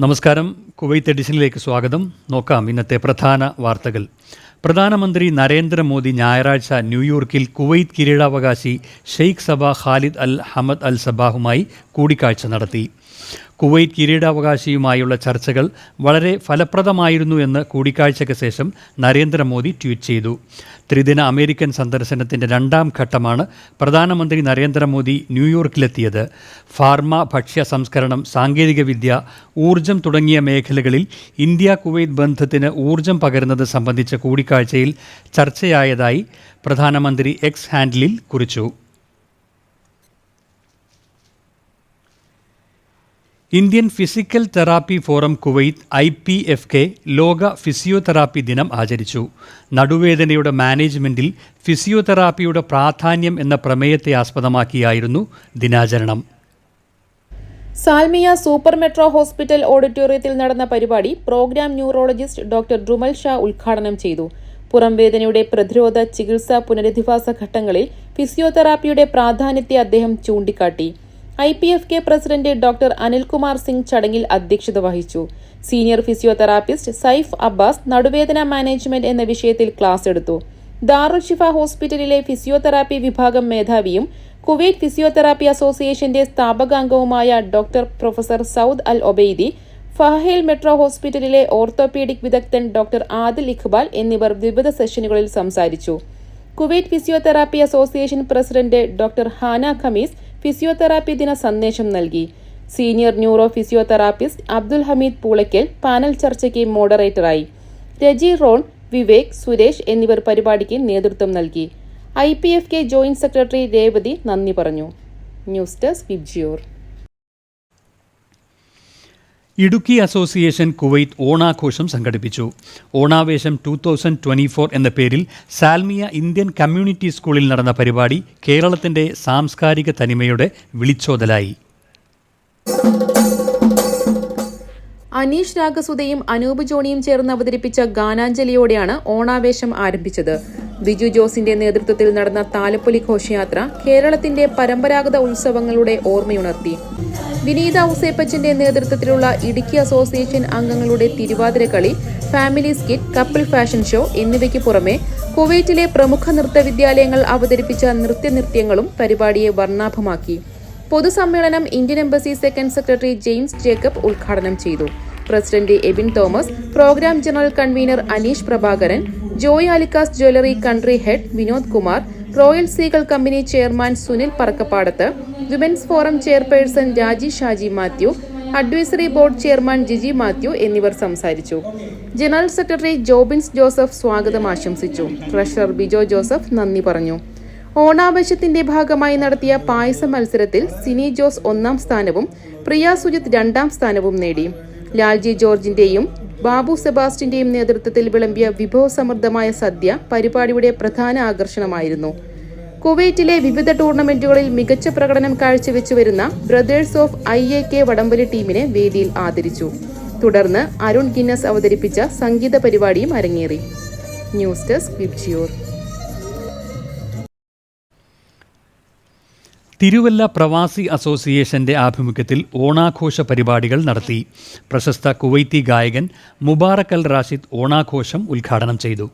നമസ്കാരം. കുവൈത്ത് എഡിഷനിലേക്ക് സ്വാഗതം. നോക്കാം ഇന്നത്തെ പ്രധാന വാർത്തകൾ. പ്രധാനമന്ത്രി നരേന്ദ്രമോദി ഞായറാഴ്ച ന്യൂയോർക്കിൽ കുവൈത്ത് കിരീടാവകാശി Sheikh Sabah Khalid Al Hamad Al സബാഹുമായി കൂടിക്കാഴ്ച നടത്തി. കുവൈറ്റ് കിരീടാവകാശിയുമായുള്ള ചർച്ചകൾ വളരെ ഫലപ്രദമായിരുന്നു എന്ന് കൂടിക്കാഴ്ചയ്ക്ക് ശേഷം നരേന്ദ്രമോദി ട്വീറ്റ് ചെയ്തു. ത്രിദിന അമേരിക്കൻ സന്ദർശനത്തിന്റെ രണ്ടാം ഘട്ടമാണ് പ്രധാനമന്ത്രി നരേന്ദ്രമോദി ന്യൂയോർക്കിലെത്തിയത്. ഫാർമ ഭക്ഷ്യ സംസ്കരണം സാങ്കേതികവിദ്യ ഊർജം തുടങ്ങിയ മേഖലകളിൽ ഇന്ത്യ കുവൈറ്റ് ബന്ധത്തിന് ഊർജം പകരുന്നത് സംബന്ധിച്ച കൂടിക്കാഴ്ചയിൽ ചർച്ചയായതായി പ്രധാനമന്ത്രി എക്സ് ഹാൻഡിലിൽ കുറിച്ചു. Indian physical therapy forum Kuwait I P F K ലോക ഫിസിയോതെറാപ്പി ദിനം ആചരിച്ചു. നടുവേദനയുടെ മാനേജ്മെന്റിൽ ഫിസിയോതെറാപ്പിയുടെ പ്രാധാന്യം എന്ന പ്രമേയത്തെ ആസ്പദമാക്കിയായിരുന്നു ദിനാചരണം. സാൽമിയ സൂപ്പർ മെട്രോ ഹോസ്പിറ്റൽ ഓഡിറ്റോറിയത്തിൽ നടന്ന പരിപാടി program neurologist doctor Drumal Shah ഉദ്ഘാടനം ചെയ്തു. പുറംവേദനയുടെ പ്രതിരോധ ചികിത്സാ പുനരധിവാസ ഘട്ടങ്ങളിൽ ഫിസിയോതെറാപ്പിയുടെ പ്രാധാന്യത്തെ അദ്ദേഹം ചൂണ്ടിക്കാട്ടി. I P F K president doctor Anilkumar Singh ചടങ്ങിൽ അധ്യക്ഷത വഹിച്ചു. സീനിയർ ഫിസിയോതെറാപ്പിസ്റ്റ് സൈഫ് അബ്ബാസ് നടുവേദന മാനേജ്മെന്റ് എന്ന വിഷയത്തിൽ ക്ലാസ് എടുത്തു. ദാറുൽ ഷിഫ ഹോസ്പിറ്റലിലെ ഫിസിയോതെറാപ്പി വിഭാഗം മേധാവിയും കുവൈറ്റ് ഫിസിയോതെറാപ്പി അസോസിയേഷന്റെ സ്ഥാപകാംഗവുമായ doctor professor Saud Al Obaidi Fahaheel metro ഹോസ്പിറ്റലിലെ ഓർത്തോപീഡിക് വിദഗ്ധൻ ഡോക്ടർ ആദിൽ ഇഖ്ബാൽ എന്നിവർ വിവിധ സെഷനുകളിൽ സംസാരിച്ചു. Kuwait physiotherapy association president doctor Hana Khamis physiotherapy ദിന സന്ദേശം നൽകി. Senior neuro physiotherapist Abdul Hameed Poolakkal panel ചർച്ചയ്ക്ക് മോഡറേറ്ററായി. രജി റോൺ വിവേക് സുരേഷ് എന്നിവർ പരിപാടിക്ക് നേതൃത്വം നൽകി. I P F K joint secretary Revathi നന്ദി പറഞ്ഞു. News desk Vibgyor. Idukki association Kuwait ഓണാഘോഷം സംഘടിപ്പിച്ചു. Onavesham two thousand twenty four എന്ന പേരിൽ സാൽമിയ ഇന്ത്യൻ കമ്മ്യൂണിറ്റി സ്കൂളിൽ നടന്ന പരിപാടി കേരളത്തിന്റെ സാംസ്കാരിക തനിമയുടെ വിളിച്ചോതലായി. അനീഷ് രാഗസുതയും അനൂപ് ജോണിയും ചേർന്ന് അവതരിപ്പിച്ച ഗാനാഞ്ജലിയോടെയാണ് ഓണാവേശം ആരംഭിച്ചത്. ബിജു ജോസിന്റെ നേതൃത്വത്തിൽ നടന്ന താലപ്പൊലി ഘോഷയാത്ര കേരളത്തിന്റെ പരമ്പരാഗത ഉത്സവങ്ങളുടെ ഓർമ്മയുണർത്തി. വിനീത ഔസേപ്പച്ചന്റെ നേതൃത്വത്തിലുള്ള ഇടുക്കി അസോസിയേഷൻ അംഗങ്ങളുടെ തിരുവാതിര കളി family skit couple fashion show എന്നിവയ്ക്ക് പുറമെ കുവൈറ്റിലെ പ്രമുഖ നൃത്ത വിദ്യാലയങ്ങൾ അവതരിപ്പിച്ച നൃത്യനൃത്യങ്ങളും പരിപാടിയെ വർണാഭമാക്കി. പൊതുസമ്മേളനം Indian embassy second secretary James Jacob ഉദ്ഘാടനം ചെയ്തു. President Ebin Thomas program general convener Aneesh Prabhakaran Joy Alukkas jewellery country head Vinod Kumar Royal Seagull company chairman Sunil Parakkapadath women's forum chairperson Raji Shaji Mathew advisory board chairman Jiji Mathew എന്നിവർ സംസാരിച്ചു. General secretary Jobins Joseph സ്വാഗതം ആശംസിച്ചു. Treasurer Bijo Joseph നന്ദി പറഞ്ഞു. ഓണാവശ്യത്തിന്റെ ഭാഗമായി നടത്തിയ പായസ മത്സരത്തിൽ സിനി ജോസ് ഒന്നാം സ്ഥാനവും പ്രിയ സുജിത് രണ്ടാം സ്ഥാനവും നേടി. ലാൽജി ജോർജിന്റെയും ബാബു സെബാസ്റ്റിന്റെയും നേതൃത്വത്തിൽ വിളമ്പിയ വിഭവസമൃദ്ധമായ സദ്യ പരിപാടിയുടെ പ്രധാന ആകർഷണമായിരുന്നു. കുവൈറ്റിലെ വിവിധ ടൂർണമെന്റുകളിൽ മികച്ച പ്രകടനം കാഴ്ചവെച്ചു വരുന്ന brothers of I A K വടംവലി ടീമിനെ വേദിയിൽ ആദരിച്ചു. തുടർന്ന് അരുൺ ഗിന്നസ് അവതരിപ്പിച്ച സംഗീത പരിപാടിയും അരങ്ങേറി. News desk VIBGYOR. തിരുവല്ല പ്രവാസി അസോസിയേഷന്റെ ആഭിമുഖ്യത്തിൽ ഓണാഘോഷ പരിപാടികൾ നടത്തി. പ്രശസ്ത കുവൈത്തി ഗായകൻ മുബാറക് അൽ റാഷിദ് ഓണാഘോഷം ഉദ്ഘാടനം ചെയ്തു.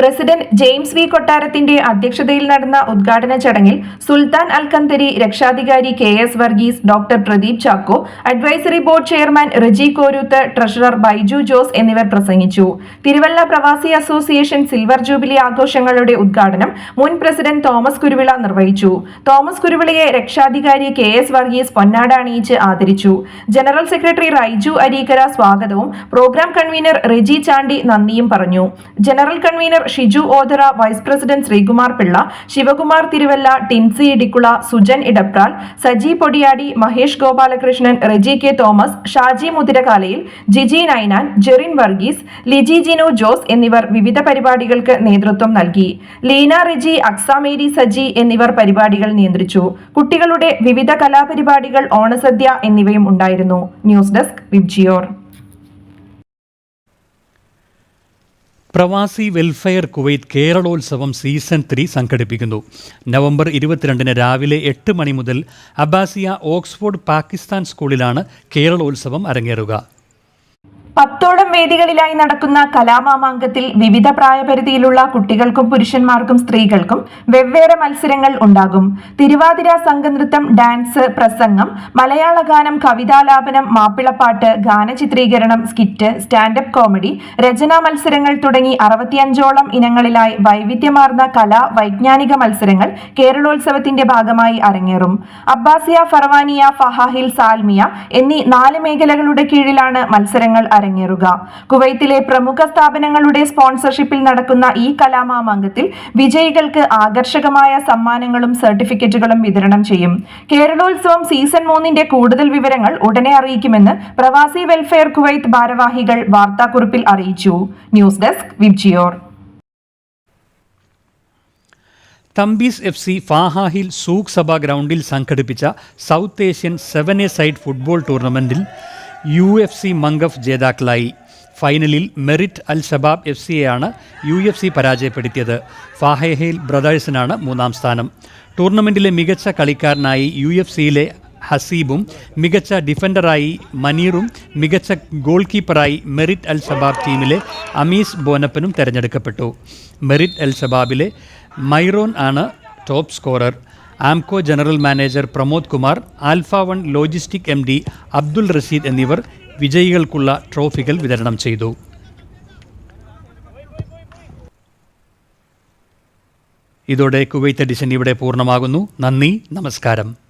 പ്രസിഡന്റ് ജെയിംസ് വി കൊട്ടാരത്തിന്റെ അധ്യക്ഷതയിൽ നടന്ന ഉദ്ഘാടന ചടങ്ങിൽ സുൽത്താൻ അൽക്കന്തരി രക്ഷാധികാരി K S Varghese doctor Pradeep Chacko advisory board chairman Reji Koruth treasurer Baiju Jose എന്നിവർ പ്രസംഗിച്ചു. തിരുവല്ല പ്രവാസി അസോസിയേഷൻ സിൽവർ ജൂബിലി ആഘോഷങ്ങളുടെ ഉദ്ഘാടനം മുൻ പ്രസിഡന്റ് തോമസ് കുരുവിള നിർവഹിച്ചു. തോമസ് കുരുവിളയെ രക്ഷാധികാരി കെ എസ് വർഗീസ് പൊന്നാട അണിയിച്ച് ആദരിച്ചു. ജനറൽ സെക്രട്ടറി റൈജു അരീകര സ്വാഗതവും പ്രോഗ്രാം കൺവീനർ റെജി ചാണ്ടി നന്ദിയും പറഞ്ഞു. General convener Shiju Othera vice president Sreekumar Pillai Sivakumar Thiruvalla Tincy Idicula Sujan Edapral Saji Podiyadi Mahesh Gopalakrishnan Reji K Thomas Shaji Muthirakalayil Jiji Ninan Jerin Varghese Liji Jinu Jose എന്നിവർ വിവിധ പരിപാടികൾക്ക് നേതൃത്വം നൽകി. ലീന റെജി അക്സാമേരി സജി എന്നിവർ പരിപാടികൾ നിയന്ത്രിച്ചു. കുട്ടികളുടെ വിവിധ കലാപരിപാടികൾ ഓണസദ്യ എന്നിവയും ഉണ്ടായിരുന്നു. News desk Vibgyor. Pravasi welfare Kuwait Keralotsavam season three സംഘടിപ്പിക്കുന്നു. നവംബർ ഇരുപത്തിരണ്ടിന് രാവിലെ എട്ട് മണി മുതൽ അബാസിയ ഓക്സ്ഫോർഡ് പാകിസ്ഥാൻ സ്കൂളിലാണ് കേരളോത്സവം അരങ്ങേറുക. പത്തോളം വേദികളിലായി നടക്കുന്ന കലാമാമാങ്കത്തിൽ വിവിധ പ്രായപരിധിയിലുള്ള കുട്ടികൾക്കും പുരുഷന്മാർക്കും സ്ത്രീകൾക്കും വെവ്വേറെ മത്സരങ്ങൾ ഉണ്ടാകും. തിരുവാതിര സംഘനൃത്തം ഡാൻസ് പ്രസംഗം മലയാള ഗാനം കവിതാലാപനം മാപ്പിളപ്പാട്ട് ഗാനചിത്രീകരണം സ്കിറ്റ് സ്റ്റാൻഡപ്പ് കോമഡി രചനാ മത്സരങ്ങൾ തുടങ്ങി അറുപത്തിയഞ്ചോളം ഇനങ്ങളിലായി വൈവിധ്യമാർന്ന കലാ വൈജ്ഞാനിക മത്സരങ്ങൾ കേരളോത്സവത്തിന്റെ ഭാഗമായി അരങ്ങേറും. അബ്ബാസിയ ഫർവാനിയ ഫഹാഹിൽ സാൽമിയ എന്നീ നാല് മേഖലകളുടെ കീഴിലാണ് മത്സരങ്ങൾ അരങ്ങേറുക. കുവൈത്തിലെ പ്രമുഖ സ്ഥാപനങ്ങളുടെ സ്പോൺസർഷിപ്പിൽ നടക്കുന്ന ഈ കലാമാമാങ്കത്തിൽ വിജയികൾക്ക് ആകർഷകമായ സമ്മാനങ്ങളും സർട്ടിഫിക്കറ്റുകളും വിതരണം ചെയ്യും. കേരളോത്സവം സീസൺ മൂന്നിന്റെ കൂടുതൽ വിവരങ്ങൾ ഉടനെ അറിയിക്കുമെന്ന് പ്രവാസി വെൽഫെയർ കുവൈത്ത് ഭാരവാഹികൾ വാർത്താക്കുറിപ്പിൽ അറിയിച്ചു. News desk Vibgyor. Thampis F C Fahaheel Souq Sabah ഗ്രൗണ്ടിൽ സംഘടിപ്പിച്ച South Asian seven a side football ടൂർണമെന്റിൽ യു എഫ് സി മംഗഫ് ജേതാക്കളായി. ഫൈനലിൽ മെറിറ്റ് അൽ ഷബാബ് എഫ് സിയെയാണ് യു എഫ് സി പരാജയപ്പെടുത്തിയത്. ഫാഹയിൽ ബ്രദേഴ്സിനാണ് മൂന്നാം സ്ഥാനം. ടൂർണമെന്റിലെ മികച്ച കളിക്കാരനായി യു എഫ് സിയിലെ ഹസീബും മികച്ച ഡിഫൻഡറായി മനീറും മികച്ച ഗോൾ കീപ്പറായി മെറിറ്റ് അൽ ഷബാബ് ടീമിലെ അമീസ് ബോനപ്പനും തിരഞ്ഞെടുക്കപ്പെട്ടു. മെറിറ്റ് അൽ ഷബാബിലെ മൈറോൺ ആണ് top scorer. Amco general manager Pramod Kumar alpha one logistic M D Abdul Rasheed എന്നിവർ വിജയികൾക്കുള്ള ട്രോഫികൾ വിതരണം ചെയ്തു. ഇതോടെ കുവൈത്ത് എഡിഷൻ ഇവിടെ പൂർണമാകുന്നു. നന്ദി നമസ്കാരം.